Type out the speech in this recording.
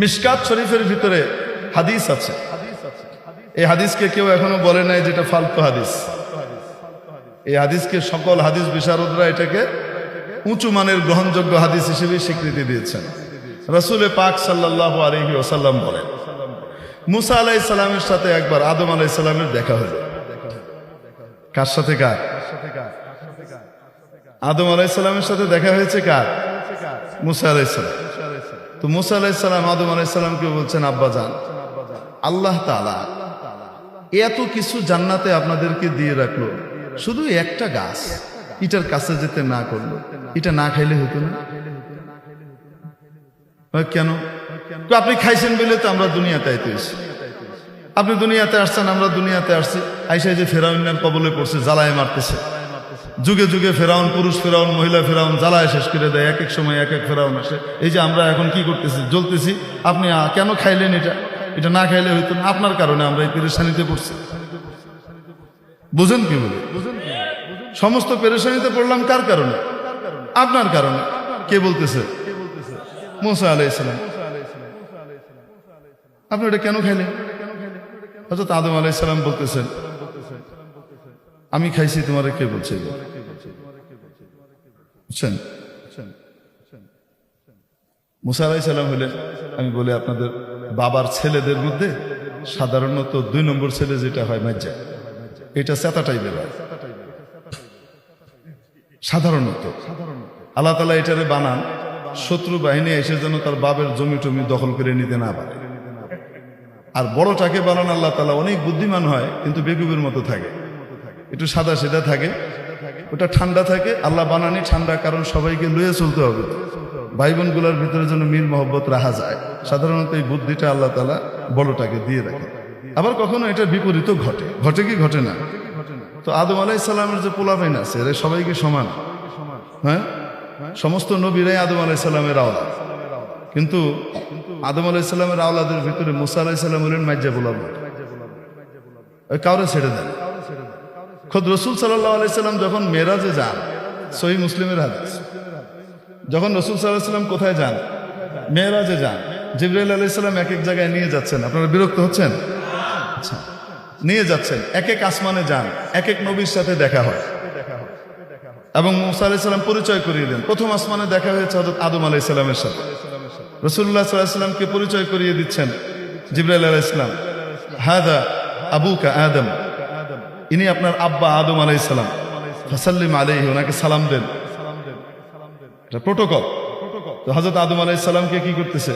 মিশকাত শরীফের ভিতরে হাদিস আছে। এই হাদিসকে কেউ এখনও বলে নাই যেটা ফালতু হাদিস। এই হাদিসকে সকল হাদিস বিশারদরা এটাকে উঁচু মানের গ্রহণযোগ্য হাদিস হিসেবে স্বীকৃতি দিয়েছেন। রসুলে পাক সাল্লাহ আলহি ওসাল্লাম বলেন, মুসা আলাহ ইসলামের সাথে একবার আদম আলাহ ইসলামের দেখা হলো। কার সাথে কার? আদম আলাহ ইসলামের সাথে দেখা হয়েছে কার? মুসা ইসলাম তো মুসা আলাহ ইসলাম আদম আলাহ ইসলামকে বলছেন, আব্বা যান। আল্লাহ তালা এত কিছু জান্নাতে আপনাদেরকে দিয়ে রাখল। শুধু একটা গাছ, এটার কাছে যেতে না করল। এটা না খাইলে হতো না। কেন? আপনি খাইছেন বলে তো আমরা দুনিয়াতে আইতে এসেছি আপনি দুনিয়াতে আসছেন, আমরা দুনিয়াতে আসছি। আইসাই যে ফেরাউনের কবলে পড়ছে, জ্বালায় মারতেছে। যুগে যুগে ফেরাউন, পুরুষ ফেরাউন, মহিলা ফেরাউন, জ্বালায় শেষ করে দেয়, এক এক সময় এক এক ফেরাউন আসে। এই যে আমরা এখন কি করতেছি? জ্বলতেছি। আপনি কেন খাইলেন এটা? এটা না খাইলে হইতো না। আপনার কারণে আমরা এই পেরেশানিতে পড়ছি। বুঝেন কি বলে সমস্ত পেরেশানিতে পড়লাম কার কারণে? আপনার কারণে। কে বলতেছে? মোসা আলাইসালাম আপনি এটা কেন খাইলেন? হয়তো আদম আলাইসালাম বলতেছেন, আমি খাইছি, তোমার কে বলছে? বুঝছেন মুসা আলাইসাল্লাম হলেন আমি বলি আপনাদের বাবার ছেলেদের মধ্যে সাধারণত দুই নম্বর ছেলে যেটা হয় মাজ্জা এটা সেতা টাইপের সাধারণত। আল্লাহ তালা এটারে বানান, শত্রু বাহিনী এসে যেন তার বাবের জমি টমি দখল করে নিতে না পারে। আর বড়টাকে বানান আল্লাহ তালা অনেক বুদ্ধিমান হয়, কিন্তু বেকুবের মতো থাকে। একটু সাদা সেদা থাকে ওটা ঠান্ডা থাকে, আল্লাহ বানানি ঠান্ডা, কারণ সবাইকে লুয়ে চলতে হবে। ভাই বোনগুলোর ভিতরে যেন মিল মহব্বত রাখা যায়। সাধারণত এই বুদ্ধিটা আল্লাহ তালা বড়টাকে দিয়ে রাখে। আবার কখনো এটা বিপরীত ঘটে। ঘটে কি ঘটে না? তো আদম আলাইসাল্লামের যে পোলাপাইন আছে, এরা সবাইকে সমান। হ্যাঁ? সমস্ত নবীরাই আদম আলাইসাল্লামের আওলাদ। কিন্তু আদম আলাইসাল্লামের আওলাদের ভিতরে মুসা আলাইসাল্লাম হলেন মাজ্জা পোলাপ কাউরে ছেড়ে দেন। খোদ রসুল সাল্লাহ আলাইসাল্লাম যখন মেরাজে যান, সহি মুসলিমের হাদিস। যখন রসুল সাল্লাহ সাল্লাম কোথায় যান? মেয়েরাজে যান। জিব্রাইল আলাইসাল্লাম এক এক জায়গায় নিয়ে যাচ্ছেন। আপনারা বিরক্ত হচ্ছেন? আচ্ছা। নিয়ে যাচ্ছেন। এক এক আসমানে যান। এক এক নবীর সাথে দেখা হয়। এবং মুসা আলাইসাল্লাম পরিচয় করিয়ে দেন। প্রথম আসমানে দেখা হয়েছে হজরত আদম আলাইসাল্লামের সাথে। রসুল্লাহ সাল্লাহামকে পরিচয় করিয়ে দিচ্ছেন জিব্রাইল আলাইসালাম হাদা আবুকা আদম। ইনি আপনার আব্বা আদম আলাইসালাম ফাসাল্লিম আলাইহি, ওনাকে সালাম দেন। এটা প্রোটোকল হজরত আদম আলাইসালামকে কি করতেছে?